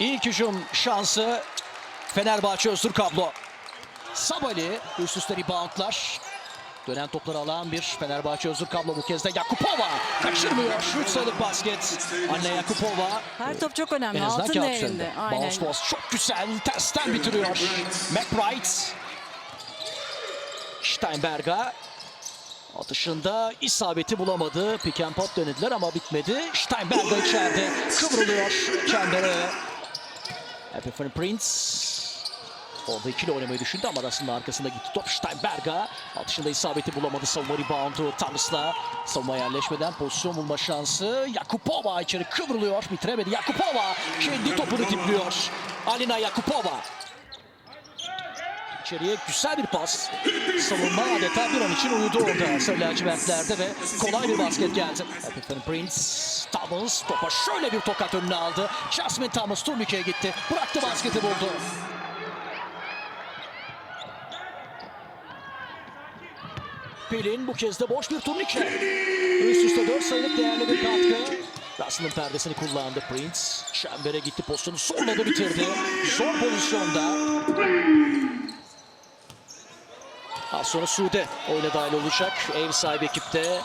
İlk hücum şansı Fenerbahçe Öztürk kablo. Sabali üst üste reboundlar. Dönen topları alan bir Fenerbahçe Öztürk kablo bu kez de Yakupova. Kaçırmıyor. 3 sayılık basket. Anne Yakupova. Her top çok önemli. En azından Altın kağıt üzerinde. Bounce pass çok güzel. Tersten bitiriyor. McBride. Steinberg'a. Atışında isabeti bulamadı. Pick and pop denediler ama bitmedi. Steinberg'a içeride kıvrılıyor çembere. Epiphany Prince. Orada ikili oynamayı düşündü ama arasında arkasında gitti top Steinberg'a. Atışında isabeti bulamadı. Savunma reboundu Thomas'la. Savunma yerleşmeden pozisyon bulma şansı. Yakupova içeri kıvrılıyor. Bitiremedi. Yakupova kendi topunu tipliyor. Alina Yakupova. İçeriye güzel bir pas. Savunma adeta bir an için uyudu orada Sarı lacivertlerde ve kolay bir basket geldi. Epiphany Prince, Thomas topa şöyle bir tokat önüne aldı. Jasmine Thomas turnike'ye gitti. Bıraktı basketi buldu. Pelin bu kez de boş bir turnike. Üst üste 4 sayılık değerli bir katkı. Russell'ın perdesini kullandı Prince. Çembere gitti postunu sonladı bitirdi. Zor pozisyonda. Az sonra Sude oyuna dahil olacak. Ev sahibi ekipte.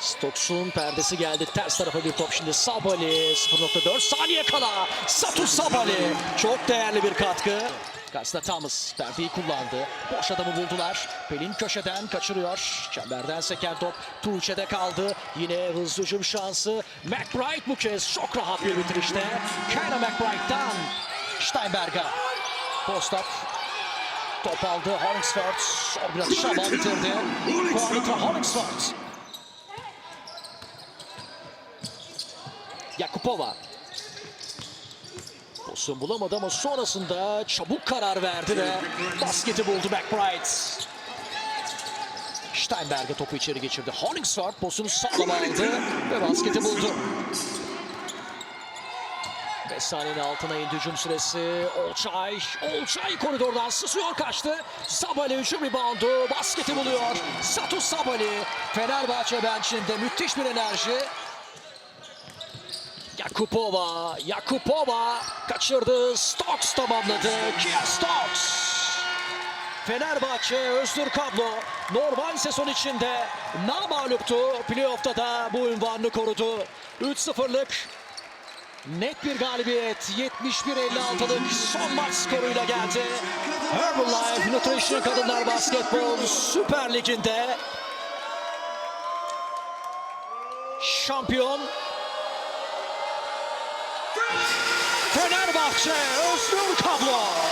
Stokes'un perdesi geldi. Ters tarafa bir top şimdi Sabali. 0.4 saniye kala. Satu Sabali. Çok değerli bir katkı. Karşısında Thomas perdeyi kullandı. Boş adamı buldular. Pelin köşeden kaçırıyor. Çemberden seken top Tuğçe'de kaldı. Yine hızlı hücum şansı. McBride bu kez çok rahat bir bitirişte. Kayna McBride'dan Steinberg'a. Post-up Top aldı Hollingsford. Son bir atış ama bitirdi. Kuanitra Hollingsford. Yakupova. Pozisyon bulamadı ama sonrasında çabuk karar verdi ve basketi buldu McBride. Steinberg'e topu içeri geçirdi. Hollingsford pozisyonu sağlam aldı ve basketi buldu. 5 saniyenin altına indi hücum süresi. Olçay, Olçay koridordan sızıyor kaçtı. Sabali hücum reboundu. Basketi buluyor. Satu Sabali. Fenerbahçe benchinde müthiş bir enerji. Yakupova, Yakupova kaçırdı. Stokes tamamladı. Kia Stokes. Fenerbahçe Özgür Kablo normal sezon içinde namaluptu. Playoff'ta da bu ünvanını korudu. 3-0'lık Net bir galibiyet. 71-56'lık son maç skoruyla geldi. Herbalife Nutrition Kadınlar Basketbol Süper Ligi'nde şampiyon Fenerbahçe Özgür Kablo.